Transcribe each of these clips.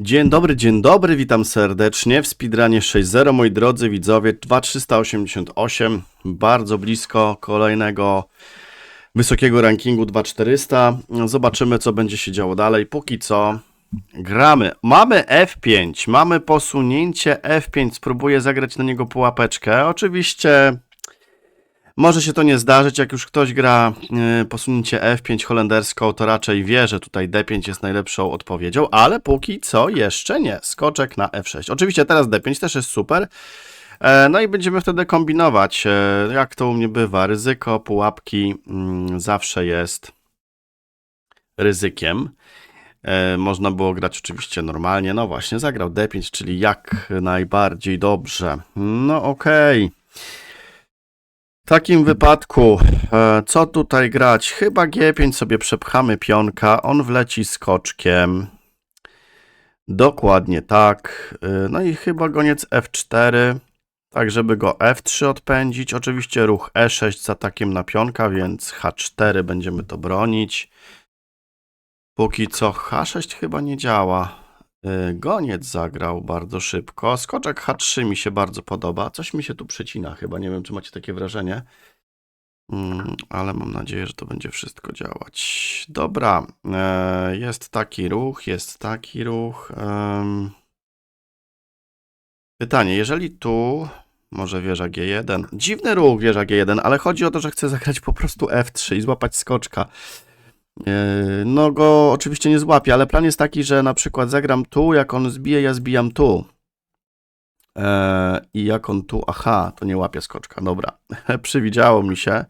Dzień dobry, dzień dobry, witam serdecznie w Speedrunie 6.0, moi drodzy widzowie, 2388, bardzo blisko kolejnego wysokiego rankingu 2400. Zobaczymy, co będzie się działo dalej. Póki co gramy. Mamy F5, mamy posunięcie F5, spróbuję zagrać na niego pułapeczkę. Oczywiście może się to nie zdarzyć, jak już ktoś gra y, posunięcie F5 holendersko, to raczej wie, że tutaj D5 jest najlepszą odpowiedzią, ale póki co jeszcze nie. Skoczek na F6. Oczywiście teraz D5 też jest super. E, No i będziemy wtedy kombinować, e, jak to u mnie bywa. Ryzyko pułapki mm, zawsze jest ryzykiem. E, Można było grać oczywiście normalnie. No właśnie, zagrał D5, czyli jak najbardziej dobrze. No okej. W takim wypadku, e, co tutaj grać? Chyba G5 sobie przepchamy pionka, on wleci skoczkiem. Dokładnie tak. E, No i chyba goniec F4, tak żeby go F3 odpędzić. Oczywiście ruch E6 z atakiem na pionka, więc H4 będziemy to bronić. Póki co H6 chyba nie działa. E, Goniec zagrał bardzo szybko. Skoczek H3 mi się bardzo podoba. Coś mi się tu przecina chyba. Nie wiem, czy macie takie wrażenie. Mm, ale mam nadzieję, że to będzie wszystko działać. Dobra, e, jest taki ruch, jest taki ruch. Pytanie, jeżeli tu może wieża G1, dziwny ruch wieża G1, ale chodzi o to, że chcę zagrać po prostu F3 i złapać skoczka. E, No go oczywiście nie złapię, ale plan jest taki, że na przykład zagram tu, jak on zbije, ja zbijam tu. E, I jak on tu, aha, to nie łapie skoczka, dobra. Przywidziało mi się.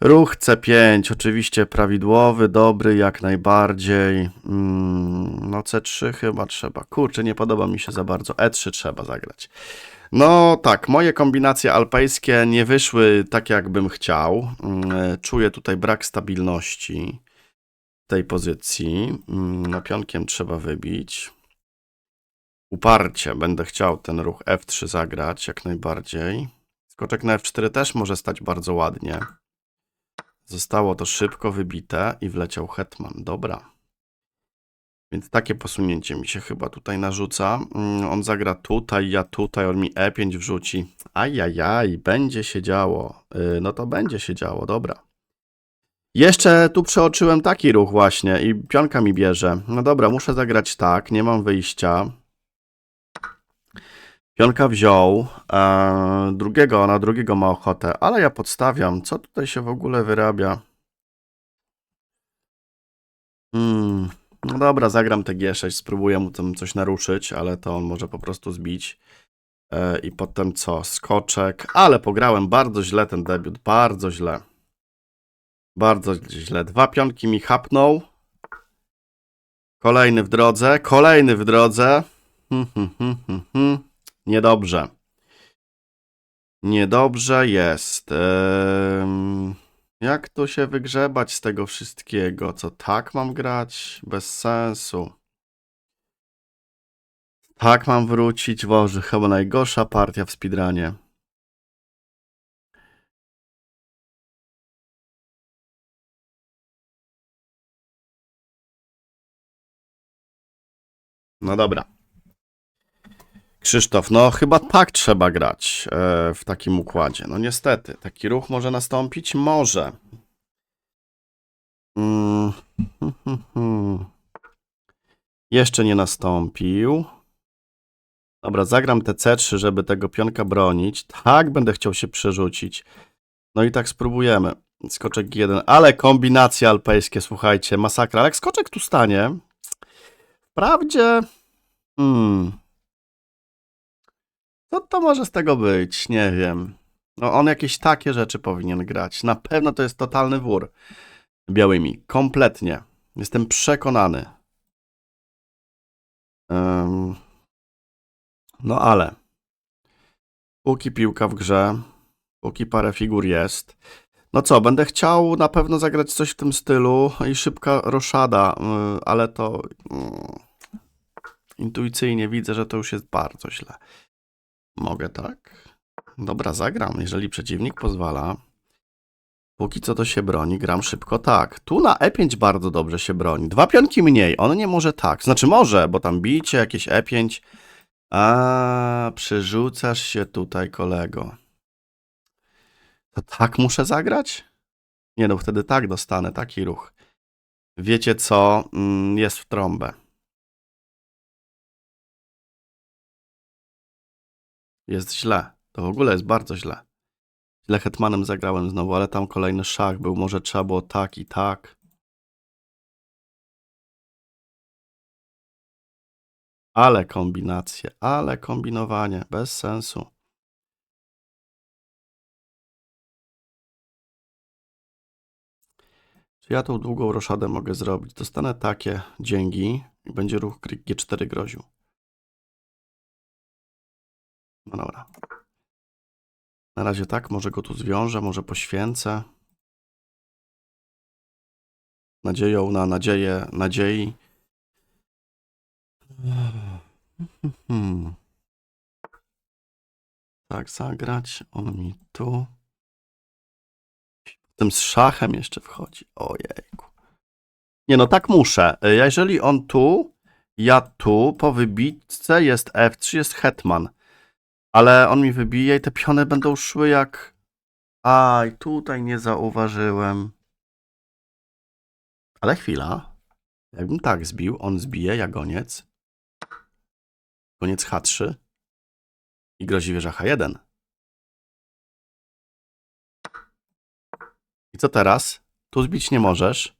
Ruch C5, oczywiście prawidłowy, dobry, jak najbardziej. Mm, no C3 chyba trzeba. Kurczę, nie podoba mi się za bardzo. E3 trzeba zagrać. No tak, moje kombinacje alpejskie nie wyszły tak, jak bym chciał. Mm, Czuję tutaj brak stabilności tej pozycji. Mm, No pionkiem trzeba wybić. Uparcie będę chciał ten ruch F3 zagrać jak najbardziej. Skoczek na F4 też może stać bardzo ładnie. Zostało to szybko wybite i wleciał hetman. Dobra. Więc takie posunięcie mi się chyba tutaj narzuca. Mm, On zagra tutaj, ja tutaj, on mi E5 wrzuci. Ajajaj, będzie się działo. Yy, No to będzie się działo, dobra. Jeszcze tu przeoczyłem taki ruch właśnie i pionka mi bierze. No dobra, muszę zagrać tak, nie mam wyjścia. Pionka wziął, e, drugiego, na drugiego ma ochotę, ale ja podstawiam. Co tutaj się w ogóle wyrabia? Hmm. No dobra, zagram te G6, spróbuję mu tam coś naruszyć, ale to on może po prostu zbić. E, I potem co? Skoczek, ale pograłem bardzo źle ten debiut, bardzo źle. Bardzo źle. Dwa pionki mi chapnął. Kolejny w drodze, kolejny w drodze. Hmm, hmm, hmm. Niedobrze. Niedobrze jest. Jak tu się wygrzebać z tego wszystkiego? Co tak mam grać? Bez sensu. Tak mam wrócić? Boże, chyba najgorsza partia w speedrunie. No dobra. Krzysztof, no chyba tak trzeba grać e, w takim układzie. No niestety, taki ruch może nastąpić? Może. Mm. Jeszcze nie nastąpił. Dobra, zagram te C3, żeby tego pionka bronić. Tak, będę chciał się przerzucić. No i tak spróbujemy. Skoczek G1, ale kombinacje alpejskie, słuchajcie, masakra. Ale jak skoczek tu stanie, wprawdzie... Hmm, co to może z tego być? Nie wiem. No, on jakieś takie rzeczy powinien grać. Na pewno to jest totalny wór białymi. Kompletnie. Jestem przekonany. Em, no ale. Póki piłka w grze, póki parę figur jest. No co, będę chciał na pewno zagrać coś w tym stylu i szybka roszada, y, ale to mm, intuicyjnie widzę, że to już jest bardzo źle. Mogę tak? Dobra, zagram, jeżeli przeciwnik pozwala. Póki co to się broni, gram szybko tak. Tu na E5 bardzo dobrze się broni. Dwa pionki mniej, on nie może tak. Znaczy może, bo tam bicie, jakieś E5. A, przerzucasz się tutaj, kolego. To tak muszę zagrać? Nie no, wtedy tak dostanę, taki ruch. Wiecie co? Mm, Jest w trąbę. Jest źle. To w ogóle jest bardzo źle. Źle hetmanem zagrałem znowu, ale tam kolejny szach był. Może trzeba było tak i tak. Ale kombinacje, ale kombinowanie, bez sensu. Czy ja tą długą roszadę mogę zrobić? Dostanę takie dzięgi i będzie ruch krik G4 groził. No dobra. Na razie tak, może go tu zwiążę, może poświęcę. Nadzieją na nadzieję, nadziei. Hmm. Tak, zagrać. On mi tu. Tym z szachem jeszcze wchodzi. Ojejku. Nie no, tak muszę. Jeżeli on tu, ja tu, po wybitce jest F3, jest hetman. Ale on mi wybije i te piony będą szły jak... Aj, tutaj nie zauważyłem. Ale chwila. Jakbym tak zbił, on zbije, ja goniec. Koniec H3. I grozi wieża H1. I co teraz? Tu zbić nie możesz.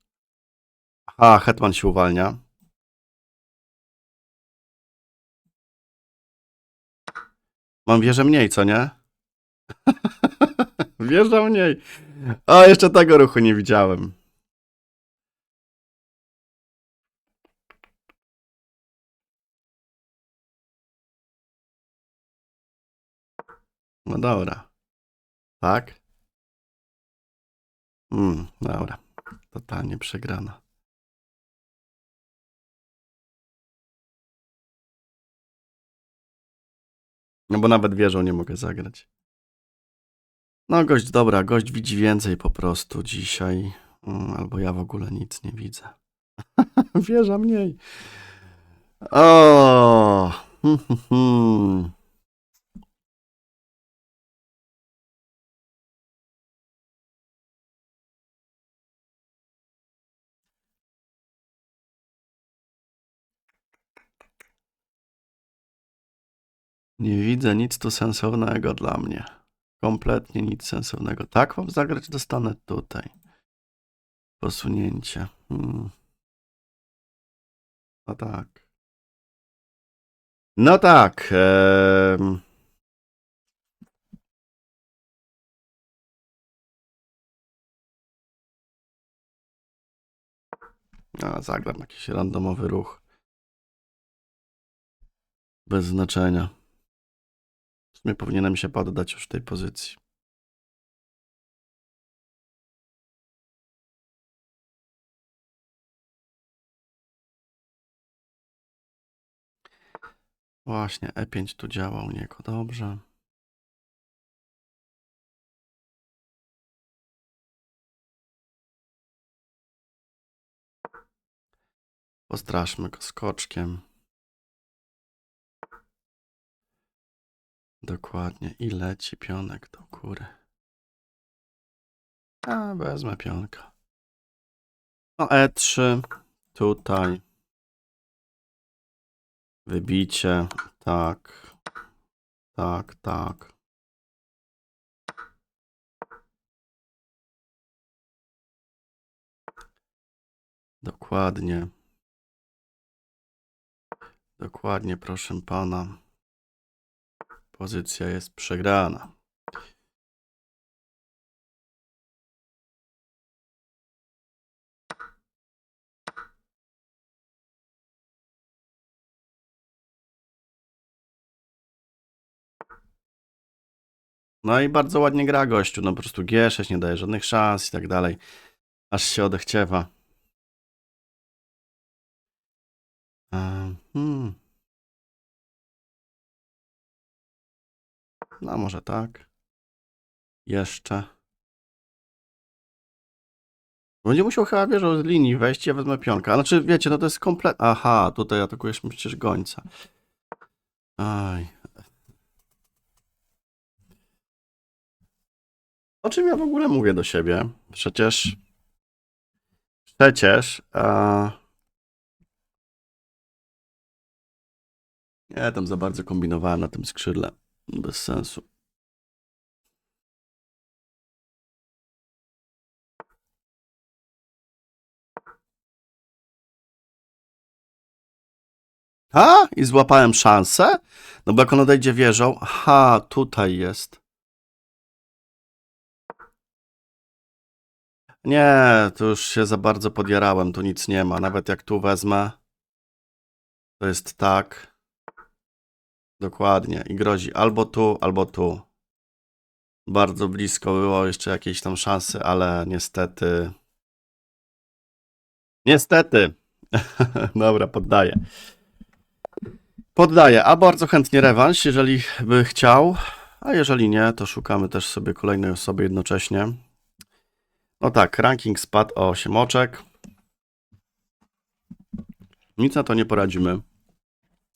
Aha, hetman się uwalnia. Mam wieżę mniej, co nie? Wieża mniej. O, jeszcze tego ruchu nie widziałem. No dobra. Tak? Mm, dobra. Totalnie przegrana. No bo nawet wieżą nie mogę zagrać. No gość, dobra, gość widzi więcej po prostu dzisiaj. Mm, Albo ja w ogóle nic nie widzę. Wieża mniej. O! Nie widzę nic tu sensownego dla mnie. Kompletnie nic sensownego. Tak mam zagrać? Dostanę tutaj. Posunięcie. Hmm. No tak. No tak. em. A, zagram jakiś randomowy ruch. Bez znaczenia. Sumie powinienem się poddać już w tej pozycji. Właśnie, E5 tu działa u niego dobrze. Postraszmy go skoczkiem. Dokładnie. I leci pionek do góry. A, wezmę pionka. No E3. Tutaj. Wybicie. Tak. Tak, tak. Dokładnie. Dokładnie, proszę pana. Pozycja jest przegrana. No i bardzo ładnie gra gościu, no po prostu G6 nie daje żadnych szans i tak dalej. Aż się odechciewa. Ehm, Hmm. No może tak. Jeszcze. Będzie musiał chyba wieżą z linii wejść ja wezmę pionka. Znaczy, wiecie, no to jest komplet... Aha, tutaj atakujesz przecież gońca. Aj. O czym ja w ogóle mówię do siebie? Przecież... Przecież... A... Nie, tam za bardzo kombinowałem na tym skrzydle. Bez sensu. A, i złapałem szansę? No bo jak on odejdzie wieżą, ha, tutaj jest. Nie, to już się za bardzo podjarałem, tu nic nie ma. Nawet jak tu wezmę, to jest tak. Dokładnie. I grozi albo tu, albo tu. Bardzo blisko było jeszcze jakieś tam szansy, ale niestety. Niestety. Dobra, poddaję. Poddaję, a bardzo chętnie rewanż, jeżeli by chciał, a jeżeli nie, to szukamy też sobie kolejnej osoby jednocześnie. No tak, ranking spadł o 8 oczek. Nic na to nie poradzimy.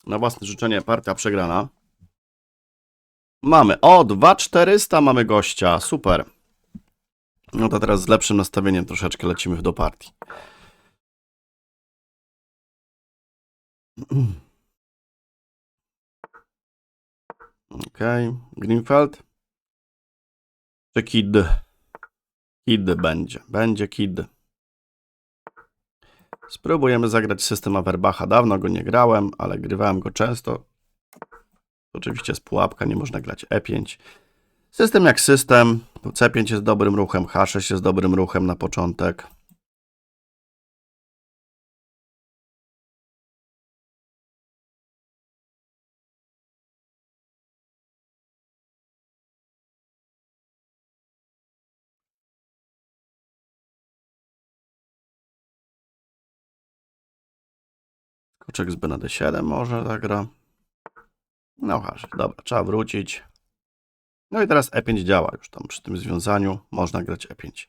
Na własne życzenie partia przegrana. Mamy, o 2400 mamy gościa, super. No to teraz z lepszym nastawieniem troszeczkę lecimy do partii. Okej, Greenfeld. Czy Kid? Kid będzie, będzie Kid. Spróbujemy zagrać system Averbacha. Dawno go nie grałem, ale grywałem go często. Oczywiście jest pułapka, nie można grać E5. System jak system. C5 jest dobrym ruchem, H6 jest dobrym ruchem na początek. Koczek z B na D7 może zagra. No hasz, dobra, trzeba wrócić. No i teraz E5 działa już tam przy tym związaniu. Można grać E5.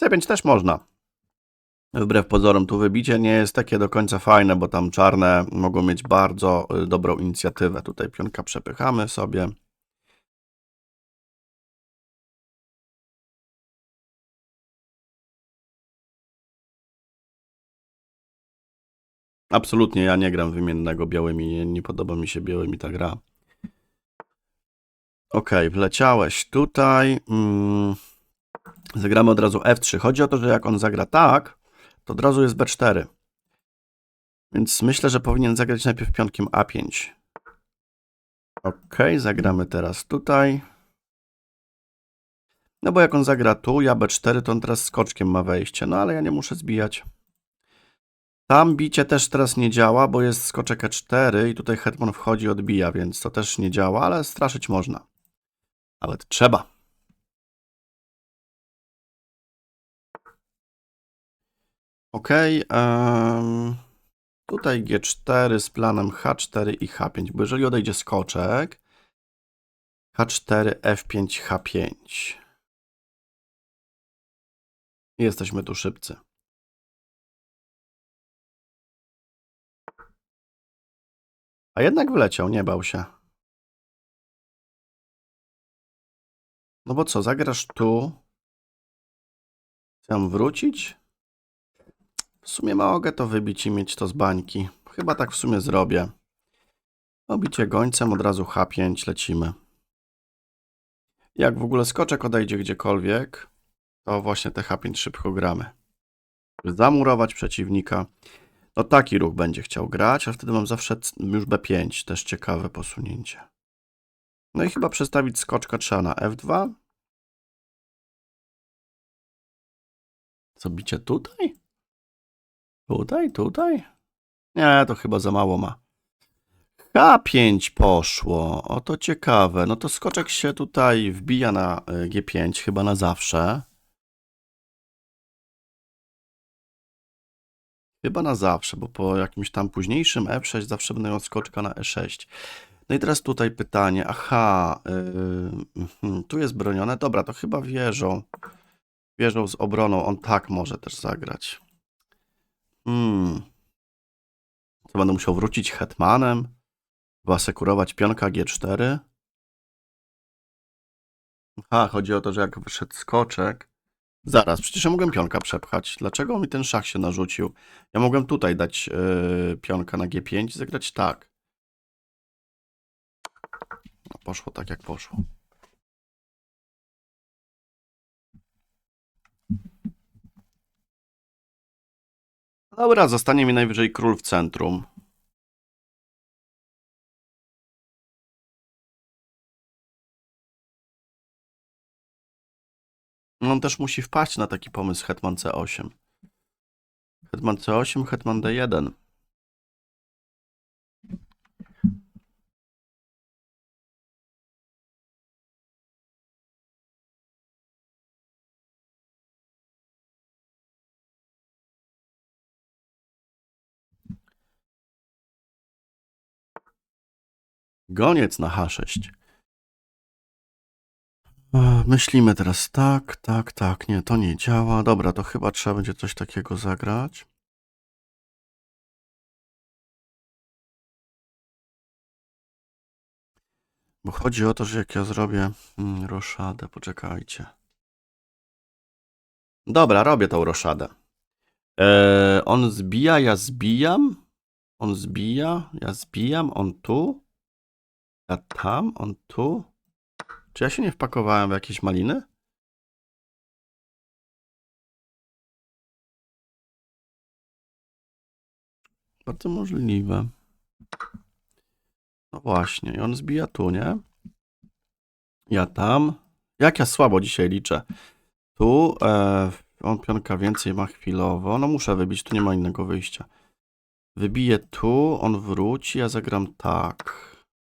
C5 też można. Wbrew pozorom tu wybicie nie jest takie do końca fajne, bo tam czarne mogą mieć bardzo y, dobrą inicjatywę. Tutaj pionka przepychamy sobie. Absolutnie ja nie gram wymiennego białymi, nie, nie podoba mi się białymi ta gra. Ok, wleciałeś tutaj. Mm, zagramy od razu F3. Chodzi o to, że jak on zagra tak, to od razu jest B4. Więc myślę, że powinien zagrać najpierw pionkiem A5. Ok, zagramy teraz tutaj. No bo jak on zagra tu, ja B4, to on teraz skoczkiem ma wejście. No ale ja nie muszę zbijać. Tam bicie też teraz nie działa, bo jest skoczek E4 i tutaj hetman wchodzi, odbija, więc to też nie działa, ale straszyć można. Nawet trzeba. Ok. em, tutaj G4 z planem H4 i H5, bo jeżeli odejdzie skoczek, H4, F5, H5. Jesteśmy tu szybcy. A jednak wleciał, nie bał się. No bo co, zagrasz tu? Chcę wrócić? W sumie mogę to wybić i mieć to z bańki. Chyba tak w sumie zrobię. Obicie gońcem, od razu H5, lecimy. Jak w ogóle skoczek odejdzie gdziekolwiek, to właśnie te H5 szybko gramy. Zamurować przeciwnika. No taki ruch będzie chciał grać, a wtedy mam zawsze już B5, też ciekawe posunięcie. No i chyba przestawić skoczka trzeba na F2. Co, bicie tutaj? Tutaj, tutaj? Nie, to chyba za mało ma. H5 poszło, o to ciekawe. No to skoczek się tutaj wbija na y, G5, chyba na zawsze. Chyba na zawsze, bo po jakimś tam późniejszym F6 zawsze będę miał skoczka na E6. No i teraz tutaj pytanie, aha, yy, tu jest bronione, dobra, to chyba wieżą. Wieżą z obroną, on tak może też zagrać. Hmm. To będę musiał wrócić hetmanem, asekurować pionka G4. Aha, chodzi o to, że jak wyszedł skoczek. Zaraz, przecież ja mogłem pionka przepchać. Dlaczego mi ten szach się narzucił? Ja mogłem tutaj dać yy, pionka na G5 i zagrać tak. No, poszło tak, jak poszło. Dobra, zostanie mi najwyżej król w centrum. On też musi wpaść na taki pomysł Hetman C8. Hetman C8, Hetman D1. Goniec na H6. Myślimy teraz tak, tak, tak. Nie, to nie działa. Dobra, to chyba trzeba będzie coś takiego zagrać. Bo chodzi o to, że jak ja zrobię mm, roszadę, poczekajcie. Dobra, robię tą roszadę. E, on zbija, ja zbijam. On zbija, ja zbijam. On tu. Ja tam, on tu. Czy ja się nie wpakowałem w jakieś maliny? Bardzo możliwe. No właśnie, i on zbija tu, nie? Ja tam. Jak ja słabo dzisiaj liczę. Tu e, on pionka więcej ma chwilowo. No muszę wybić, tu nie ma innego wyjścia. Wybiję tu, on wróci, ja zagram tak.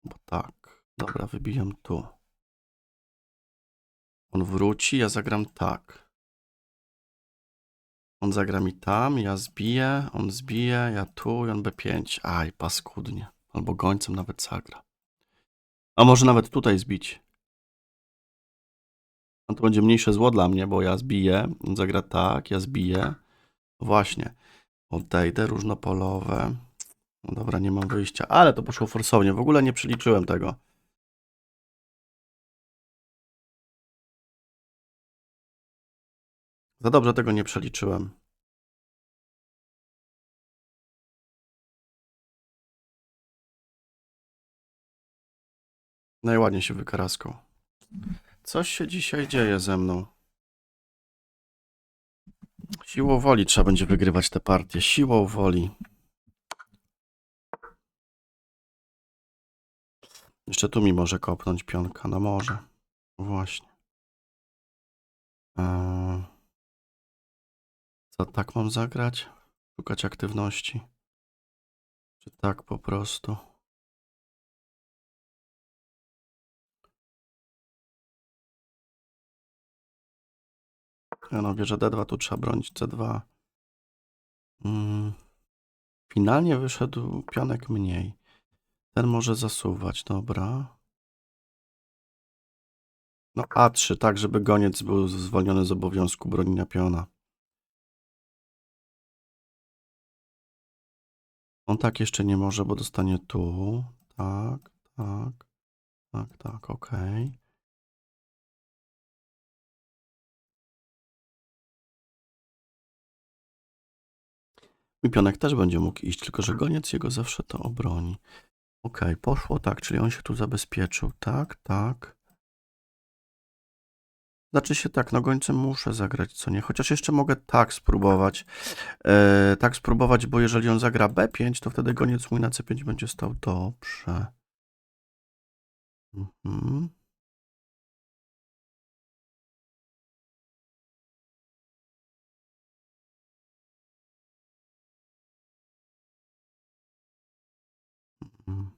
Bo tak. Dobra, wybijam tu. On wróci, ja zagram tak. On zagra mi tam, ja zbiję, on zbije, ja tu i on B5. Aj, paskudnie. Albo gońcem nawet zagra. A może nawet tutaj zbić. No to będzie mniejsze zło dla mnie, bo ja zbiję, on zagra tak, ja zbiję. Właśnie. Odejdę, różnopolowe. No dobra, nie mam wyjścia, ale to poszło forsownie. W ogóle nie przeliczyłem tego. Za dobrze tego nie przeliczyłem. Najładniej się wykaraskał. Coś się dzisiaj dzieje ze mną. Siłą woli trzeba będzie wygrywać te partie. Siłą woli. Jeszcze tu mi może kopnąć pionka. No może. Właśnie. Eee... Co, tak mam zagrać? Szukać aktywności? Czy tak po prostu? Ja no, wieżę D2, tu trzeba bronić C2. Mm. Finalnie wyszedł pionek mniej. Ten może zasuwać, dobra. No A3, tak, żeby goniec był zwolniony z obowiązku bronienia piona. On tak jeszcze nie może, bo dostanie tu. Tak, tak, tak, tak, okej. I pionek też będzie mógł iść, tylko że goniec jego zawsze to obroni. Okej, poszło tak, czyli on się tu zabezpieczył. Tak, tak. Znaczy się tak, no gońcem muszę zagrać, co nie? Chociaż jeszcze mogę tak spróbować. E, tak spróbować, bo jeżeli on zagra B5, to wtedy goniec mój na C5 będzie stał dobrze. Mhm. Mhm.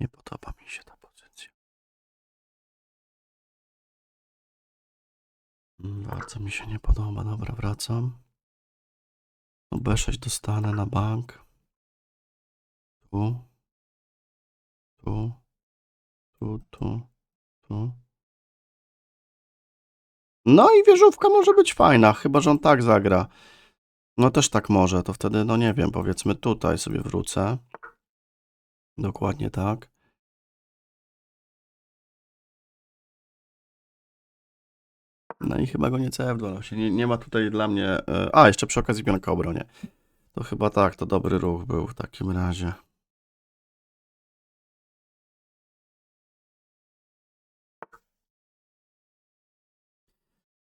Nie podoba mi się ta Bardzo mi się nie podoba. Dobra, wracam. No B6 dostanę na bank. Tu. Tu. Tu, tu, tu. No i wieżówka może być fajna, chyba że on tak zagra. No też tak może, to wtedy, no nie wiem, powiedzmy tutaj sobie wrócę. Dokładnie tak. No i chyba go nie CF2, się nie, nie ma tutaj dla mnie... e, A, jeszcze przy okazji pionka obronie. To chyba tak, to dobry ruch był w takim razie.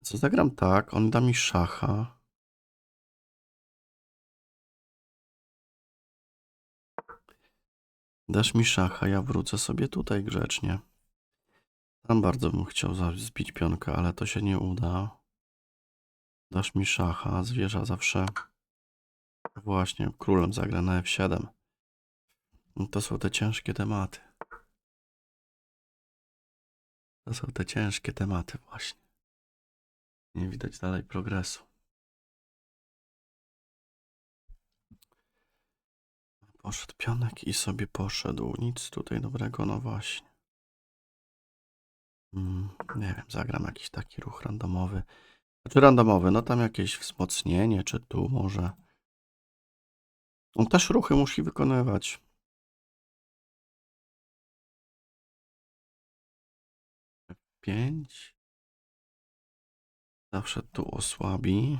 Co zagram tak, on da mi szacha. Dasz mi szacha, ja wrócę sobie tutaj grzecznie. Tam bardzo bym chciał zbić pionkę, ale to się nie uda. Dasz mi szacha, zwierza zawsze właśnie królem zagra na F7. No To są te ciężkie tematy. To są te ciężkie tematy właśnie. Nie widać dalej progresu. Poszedł pionek i sobie poszedł. Nic tutaj dobrego, no właśnie. Mm, nie wiem, zagram jakiś taki ruch randomowy. Znaczy randomowy, no tam jakieś wzmocnienie, czy tu może. On też ruchy musi wykonywać. Pięć. Zawsze tu osłabi.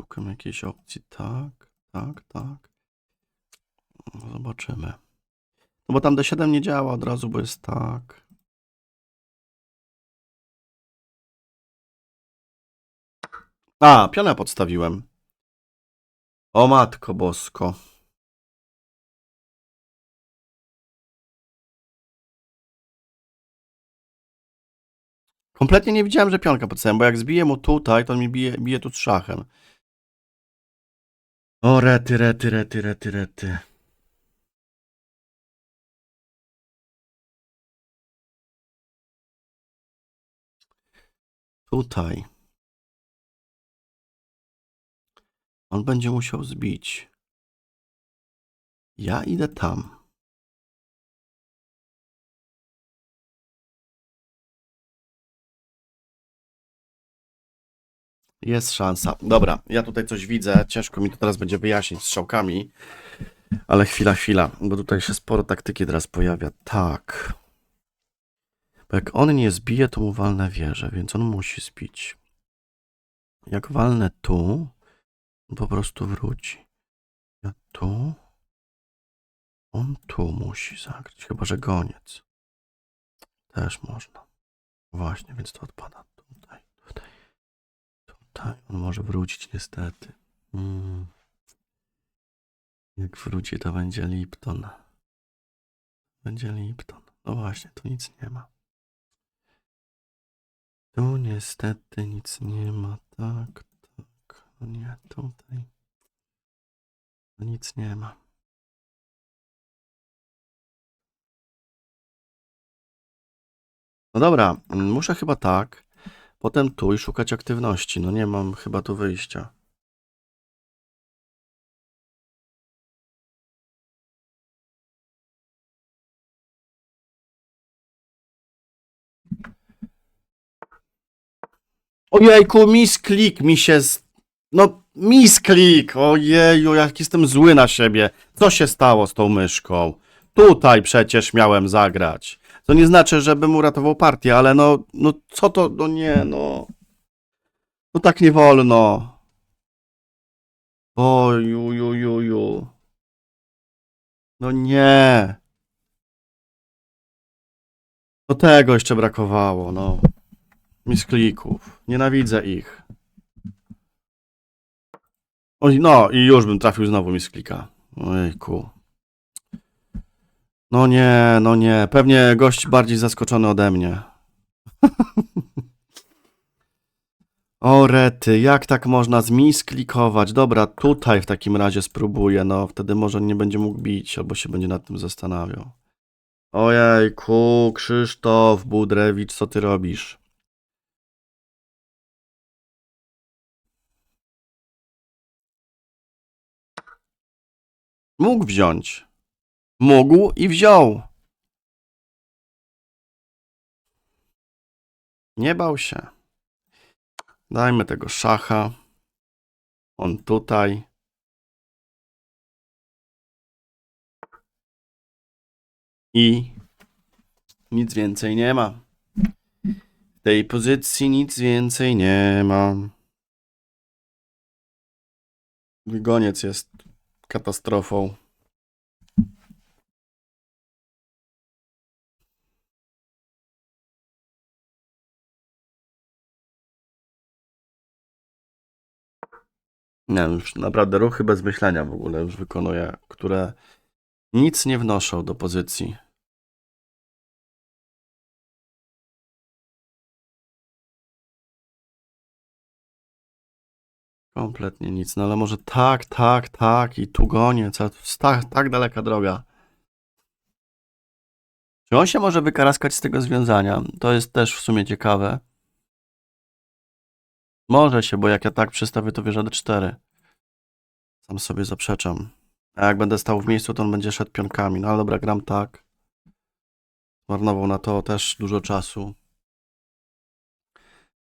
Szukam jakiejś opcji. Tak, tak, tak. No, Zobaczymy. No bo tam D7 nie działa od razu, bo jest tak. A, pionę podstawiłem. O matko bosko. Kompletnie nie widziałem, że pionkę podstawiłem, bo jak zbiję mu tutaj, to on mi bije, bije tu z szachem. O rety, rety, rety, rety, rety. Tutaj. On będzie musiał zbić. Ja idę tam. Jest szansa. Dobra, ja tutaj coś widzę. Ciężko mi to teraz będzie wyjaśnić strzałkami. Ale chwila, chwila, bo tutaj się sporo taktyki teraz pojawia. Tak. Bo jak on nie zbije, to mu walnę wieżę, więc on musi zbić. Jak walnę tu, po prostu wróci. Ja tu. On tu musi zagrać, chyba że goniec. Też można. Właśnie, więc to odpada tutaj, tutaj, tutaj. On może wrócić niestety. Mm. Jak wróci, to będzie Lipton. Będzie Lipton. No właśnie, tu nic nie ma. Tu niestety nic nie ma. Tak, No nie, tutaj. No nic nie ma. No dobra, muszę chyba tak. Potem tu i szukać aktywności. No nie mam chyba tu wyjścia. Ojejku, misklik mi się z... No, misklik! Ojeju, jak jestem zły na siebie. Co się stało z tą myszką? Tutaj przecież miałem zagrać. To nie znaczy, żebym uratował partię, ale no, no co to, no nie, no. No tak nie wolno. Oju, ju, ju, ju. No nie. Do tego jeszcze brakowało, no. Misklików. Nienawidzę ich. No i już bym trafił znowu misklika. Ojejku. No nie, no nie. Pewnie gość bardziej zaskoczony ode mnie. o rety, jak tak można zmisklikować? Dobra, tutaj w takim razie spróbuję. No, wtedy może nie będzie mógł bić, albo się będzie nad tym zastanawiał. Ojejku, Krzysztof Budrewicz, co ty robisz? Mógł wziąć. Mógł i wziął. Nie bał się. Dajmy tego szacha. On tutaj. I nic więcej nie ma. W tej pozycji nic więcej nie ma. Goniec jest katastrofą. Nie już naprawdę ruchy bez myślenia w ogóle już wykonuję, które nic nie wnoszą do pozycji. Kompletnie nic, no ale może tak, tak, tak i tu tu jest tak, tak daleka droga. Czy on się może wykaraskać z tego związania? To jest też w sumie ciekawe. Może się, bo jak ja tak przestawię, to wieża D4. Sam sobie zaprzeczam. A jak będę stał w miejscu, to on będzie szedł pionkami. No ale dobra, gram tak. Zmarnował na to też dużo czasu.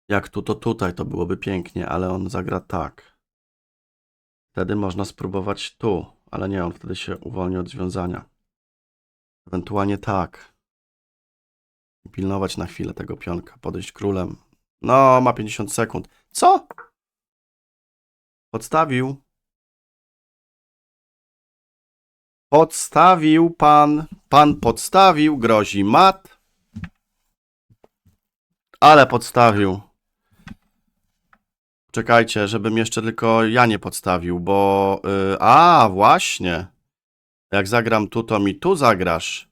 Jak tu, to tutaj, to byłoby pięknie, ale on zagra tak. Wtedy można spróbować tu, ale nie, on wtedy się uwolni od związania. Ewentualnie tak. Pilnować na chwilę tego pionka, podejść królem. No, ma 50 sekund. Co? Podstawił. Podstawił pan. Pan podstawił, grozi mat. Ale podstawił. Czekajcie, żebym jeszcze tylko ja nie podstawił, bo. y, a, właśnie. Jak zagram tu, to mi tu zagrasz.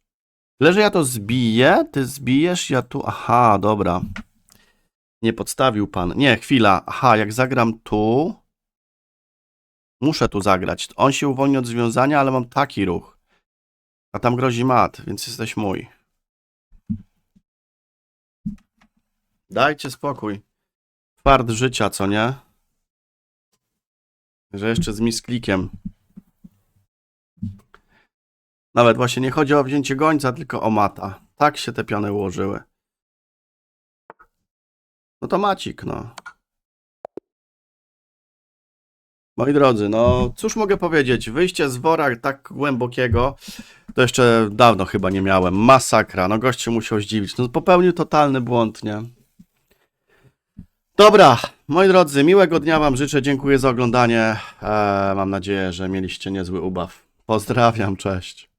Tyle, że ja to zbiję, ty zbijesz, ja tu. Aha, dobra. Nie podstawił pan. Nie, chwila. Aha, jak zagram tu. Muszę tu zagrać. On się uwolni od związania, ale mam taki ruch. A tam grozi mat, więc jesteś mój. Dajcie spokój. Fart życia, co nie? Że jeszcze z misklikiem. Nawet właśnie nie chodzi o wzięcie gońca, tylko o mata. Tak się te piony ułożyły. No to macik, no. Moi drodzy, no cóż mogę powiedzieć? Wyjście z wora tak głębokiego to jeszcze dawno chyba nie miałem. Masakra, no gość się musiał zdziwić. No popełnił totalny błąd, nie? Dobra, moi drodzy, miłego dnia wam życzę. Dziękuję za oglądanie. Eee, mam nadzieję, że mieliście niezły ubaw. Pozdrawiam, cześć.